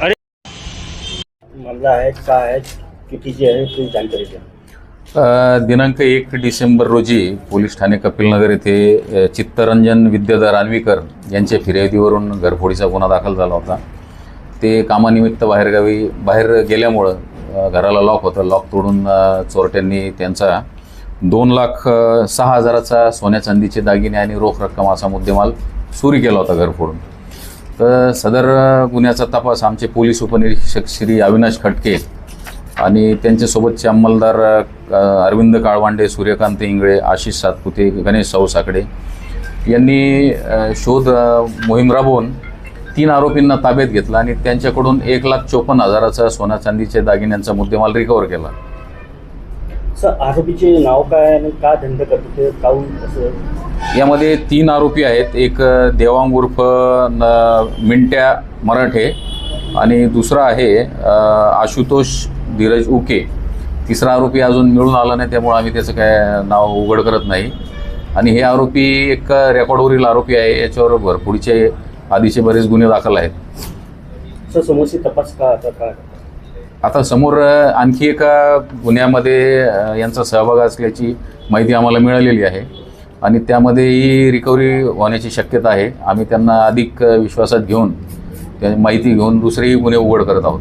अरे. कितीची आहे द्या. दिनांक एक डिसेंबर रोजी पोलीस ठाणे कपिलनगर येथे चित्तरंजन विद्याधर आणवीकर यांच्या फिर्यादीवरून घरफोडीचा गुन्हा दाखल झाला होता. ते कामानिमित्त बाहेरगावी बाहेर गेल्यामुळं घराला लॉक होतं. लॉक तोडून चोरट्यांनी त्यांचा दोन लाख सहा हजाराचा सोन्या चांदीचे दागिने आणि रोख रक्कम असा मुद्देमाल चोरी केला होता घर फोडून तर सदर गुन्ह्याचा तपास आमचे पोलीस उपनिरीक्षक श्री अविनाश खटके आणि त्यांच्यासोबतचे अंमलदार अरविंद काळवांडे सूर्यकांत इंगळे आशिष सातपुते गणेश सावसाकडे यांनी शोध मोहीम राबवून तीन आरोपींना ताब्यात घेतला आणि त्यांच्याकडून एक लाख चोपन्न हजाराचा सोना चांदीचे दागिन्यांचा मुद्देमाल रिकवर केला. सर आरोपीचे नाव काय आणि का धंदा करतो ते काऊन असं यामध्ये तीन आरोपी आहेत. एक देवांग उर्फ न मिंट्या मराठे आणि दुसरा आहे आशुतोष धीरज उके. तिसरा आरोपी अजून मिळून आला नाही त्यामुळे आम्ही त्याचं काय नाव उघड करत नाही. आणि हे आरोपी एक रेकॉर्डवरील आरोपी आहे. याच्यावर भरपुडीचे आधीचे बरेच गुन्हे दाखल आहेत. सर समोरची तपास का आता काय? आता समोर आणखी एका गुन्ह्यामध्ये यांचा सहभाग असल्याची माहिती आम्हाला मिळालेली आहे. आणि त्यामध्येही रिकव्हरी होण्याची शक्यता आहे. आम्ही त्यांना अधिक विश्वासात घेऊन त्या माहिती घेऊन दुसरेही गुन्हे उघड करत आहोत.